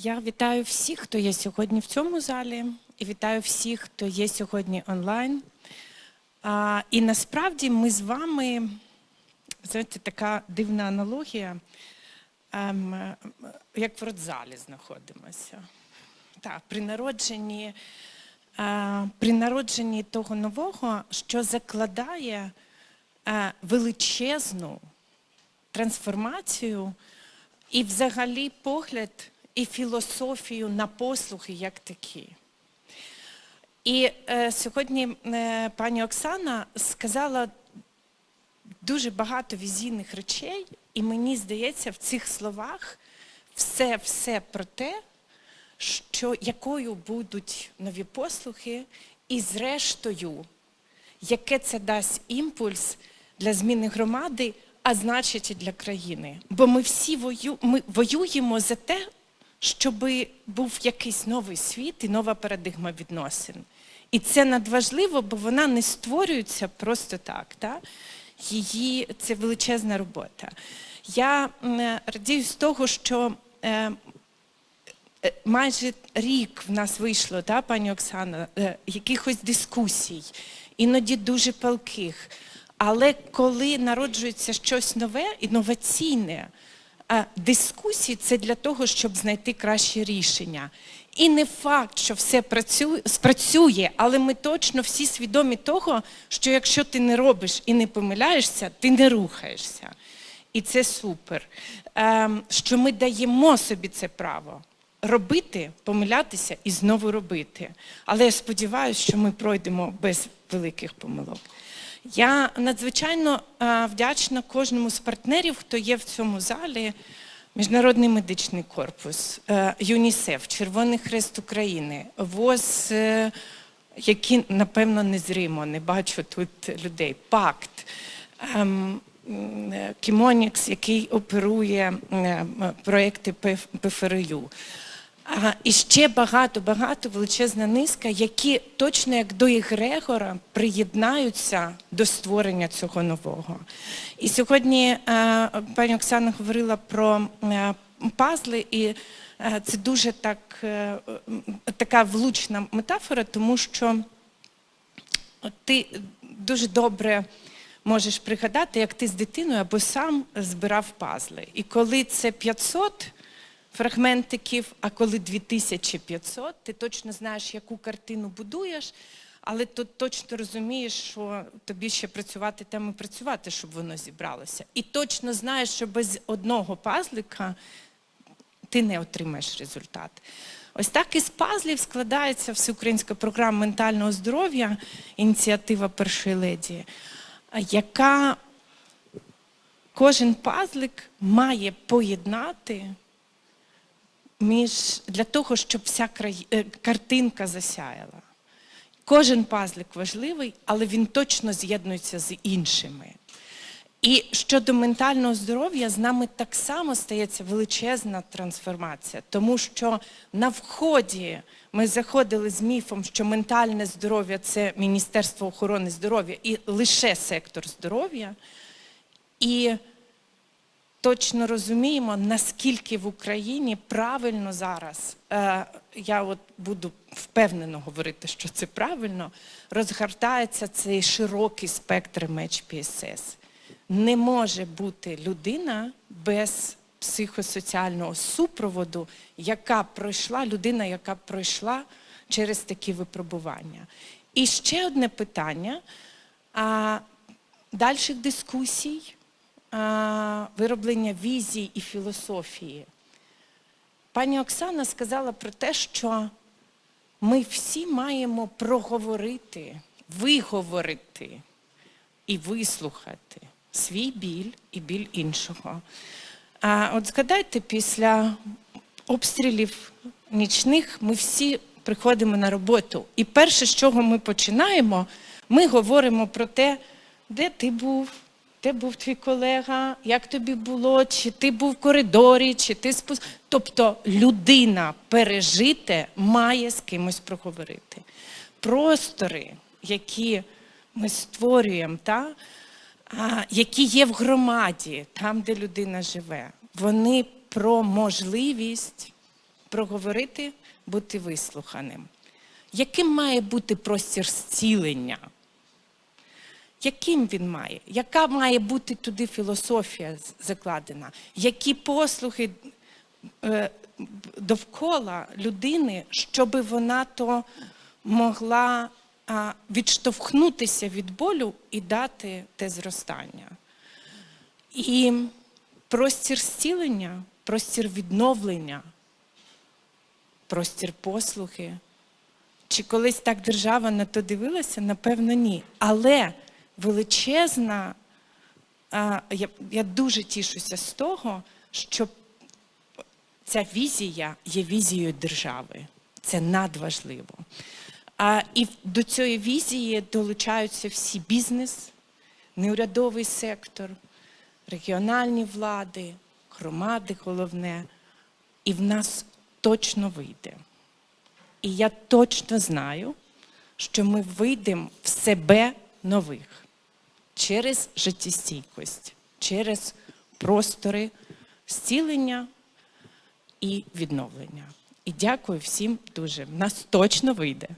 Я вітаю всіх, хто є сьогодні в цьому залі, і вітаю всіх, хто є сьогодні онлайн. А, і насправді ми з вами, знаєте, така дивна аналогія, ем, як в родзалі знаходимося. Так, при народженні, е, при народженні того нового, що закладає е, величезну трансформацію і взагалі погляд і філософію на послуги як такі. І е, сьогодні е, пані Оксана сказала дуже багато візійних речей, і мені здається, в цих словах все-все про те, що якою будуть нові послуги, і зрештою, яке це дасть імпульс для зміни громади, а значить і для країни. Бо ми всі вою, ми воюємо за те, щоб був якийсь новий світ і нова парадигма відносин. І це надважливо, бо вона не створюється просто так. Та? Її це величезна робота. Я радію з того, що е, е, майже рік в нас вийшло, та, пані Оксана, е, якихось дискусій, іноді дуже палких. Але коли народжується щось нове, інноваційне, дискусії це для того, щоб знайти краще рішення. І не факт, що все працює, спрацює, але ми точно всі свідомі того, що якщо ти не робиш і не помиляєшся, ти не рухаєшся. І це супер. Ем, що ми даємо собі це право робити, помилятися і знову робити. Але я сподіваюся, що ми пройдемо без великих помилок. Я надзвичайно е, вдячна кожному з партнерів, хто є в цьому залі. Міжнародний медичний корпус, е, ЮНІСЕФ, Червоний Хрест України, ВОЗ, е, які, напевно, незримо, не бачу тут людей, ПАКТ, ем, Кімонікс, який оперує проекти ПФРЮ. І ще багато-багато величезна низка, які точно як до Єгрегора приєднаються до створення цього нового. І сьогодні е, пані Оксана говорила про е, пазли, і е, це дуже так, така влучна метафора, тому що ти дуже добре можеш пригадати, як ти з дитиною або сам збирав пазли. І коли це 500 фрагментиків, а коли 2500, ти точно знаєш, яку картину будуєш, але ти точно розумієш, що тобі ще працювати там і працювати, щоб воно зібралося. І точно знаєш, що без одного пазлика ти не отримаєш результат. Ось так із пазлів складається всеукраїнська програма ментального здоров'я, ініціатива першої леді, яка кожен пазлик має поєднати між для того, щоб вся краї... е, картинка засяяла. Кожен пазлик важливий, але він точно з'єднується з іншими. І щодо ментального здоров'я з нами так само стається величезна трансформація, тому що на вході ми заходили з міфом, що ментальне здоров'я це Міністерство охорони здоров'я і лише сектор здоров'я. І точно розуміємо, наскільки в Україні правильно зараз, е, я от буду впевнено говорити, що це правильно, розгортається цей широкий спектр меч ПСС. Не може бути людина без психосоціального супроводу, яка пройшла, людина, яка пройшла через такі випробування. І ще одне питання а, дальших дискусій вироблення візій і філософії. Пані Оксана сказала про те, що ми всі маємо проговорити, виговорити і вислухати свій біль і біль іншого. А от згадайте, після обстрілів нічних ми всі приходимо на роботу. І перше, з чого ми починаємо, ми говоримо про те, де ти був, де був твій колега, як тобі було, чи ти був в коридорі, чи ти спус... Тобто людина пережите має з кимось проговорити. Простори, які ми створюємо, та, які є в громаді, там, де людина живе, вони про можливість проговорити, бути вислуханим. Яким має бути простір зцілення? Яким він має? Яка має бути туди філософія закладена? Які послухи е, довкола людини, щоб вона то могла відштовхнутися від болю і дати те зростання? І простір зцілення, простір відновлення, простір послухи. Чи колись так держава на то дивилася? Напевно, ні. Але величезна, я, я дуже тішуся з того, що ця візія є візією держави. Це надважливо. А, і до цієї візії долучаються всі бізнес, неурядовий сектор, регіональні влади, громади головне. І в нас точно вийде. І я точно знаю, що ми вийдемо в себе нових через життєстійкость, через простори зцілення і відновлення. І дякую всім дуже. В нас точно вийде.